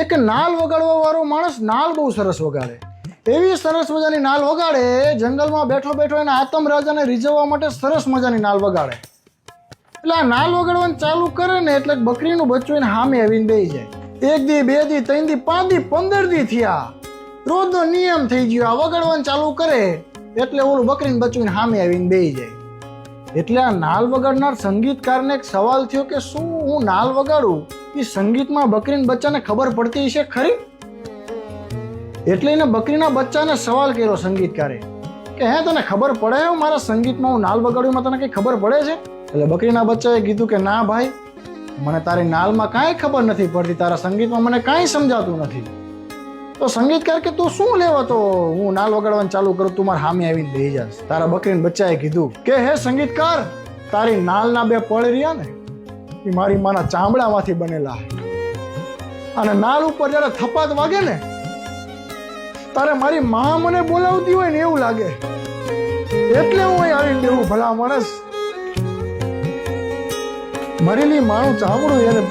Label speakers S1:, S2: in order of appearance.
S1: એક નાલ વગાડવા વાળો માણસ નાલ બહુ સરસ વગાડે. એવી સરસ મજાની નાલ વગાડે, જંગલમાં બેઠો બેઠો એના આતમ રાજાને રીઝવવા માટે સરસ મજાની નાલ વગાડે. એટલે આ નાલ વગાડવાનું ચાલુ કરે ને એટલે બકરીનું બચ્ચું એને સામે આવીને બેસી જાય. એક દી, બે દી, ત્રણ દી, પાંચ દી, પંદર દી થયા. રોજનો નિયમ થઈ ગયો, આ વગાડવાનું ચાલુ કરે એટલે ઓલું બકરીને બચ્ચું સામે આવીને બેસી જાય. એટલે આ નાલ વગાડનાર સંગીતકારને એક સવાલ થયો કે શું હું નાલ વગાડું? સંગીતમાં બકરીના બચ્ચાને ખબર પડતી છે ખરી? એટલે એને બકરીના બચ્ચાને સવાલ કર્યો સંગીતકારે કે હે, તને ખબર પડે હું મારા સંગીતમાં હું નાલ વગાડું તને કંઈ ખબર પડે છે? એટલે બકરીના બચ્ચાએ કીધું કે ના ભાઈ, મને તારી નાલમાં કાંઈ ખબર નથી પડતી, તારા સંગીતમાં મને કાંઈ સમજાતું નથી. તો સંગીતકાર કે તું શું લેવા તો? હું નાલ વગાડવાનું ચાલુ કરું, તું મારા સામે આવીને લઈ જાશ. તારા બકરીના બચ્ચાએ કીધું કે, હે સંગીતકાર, તારી નાલના બે પળ રહ્યા ને એ મારી માના ચામડામાંથી બનેલા અને નાળ ઉપર જ્યારે થપાત વાગે ને તારે મારી મા મને બોલાવતી હોય ને એવું લાગે. એટલે હું અહીં આવી દેવું ભલા માણસ. મરેલી માનું ચામડું એને